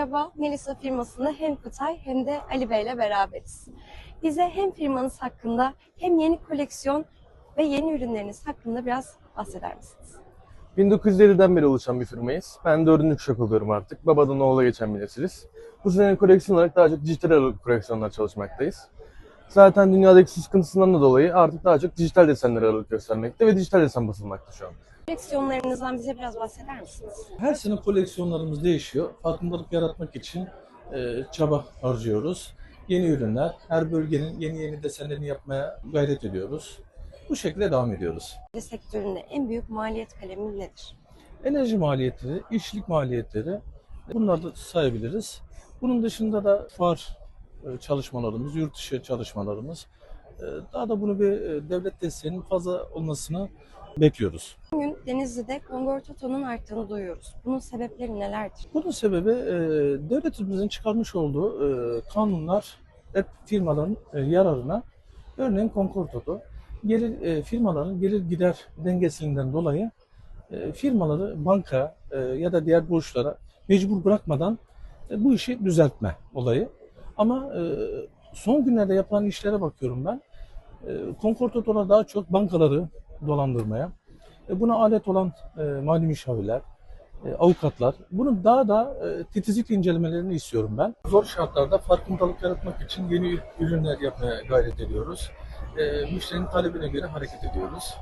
Merhaba, Melisa firmasında hem Kutay hem de Ali Bey ile beraberiz. Bize hem firmanız hakkında hem yeni koleksiyon ve yeni ürünleriniz hakkında biraz bahseder misiniz? 1950'den beri oluşan bir firmayız. Ben dördüncü kuşak oluyorum artık. Babadan oğula geçen bir nesiliz. Bu sene koleksiyon olarak daha çok dijital koleksiyonlar çalışmaktayız. Zaten dünyadaki su sıkıntısından da dolayı artık daha çok dijital desenlere ağırlık göstermekte ve dijital desen basılmakta şu an. Koleksiyonlarınızdan bize biraz bahseder misiniz? Her sene koleksiyonlarımız değişiyor. Farkındalık yaratmak için e, çaba harcıyoruz. Yeni ürünler, her bölgenin yeni yeni desenlerini yapmaya gayret ediyoruz. Bu şekilde devam ediyoruz. Ve sektöründe en büyük maliyet kalemi nedir? Enerji maliyetleri, işçilik maliyetleri bunları da sayabiliriz. Bunun dışında da fuar e, çalışmalarımız, yurt dışı çalışmalarımız. e, Daha da bunu bir e, devlet desteğinin fazla olmasını bekliyoruz. Bugün Denizli'de Kongor Toto'nun arttığını duyuyoruz. Bunun sebepleri nelerdir? Bunun sebebi e, devletimizin çıkarmış olduğu e, kanunlar hep firmaların e, yararına. Örneğin Concordato gelir e, firmaların gelir gider dengesinden dolayı e, firmaları banka e, ya da diğer borçlara mecbur bırakmadan e, bu işi düzeltme olayı. Ama e, son günlerde yapılan işlere bakıyorum ben. E, Concordato'lar daha çok bankaları dolandırmaya, e, buna alet olan e, mali müşavirler, e, avukatlar. Bunun daha da e, titizlikle incelemelerini istiyorum ben. Zor şartlarda farkındalık yaratmak için yeni ürünler yapmaya gayret ediyoruz. E, müşterinin talebine göre hareket ediyoruz.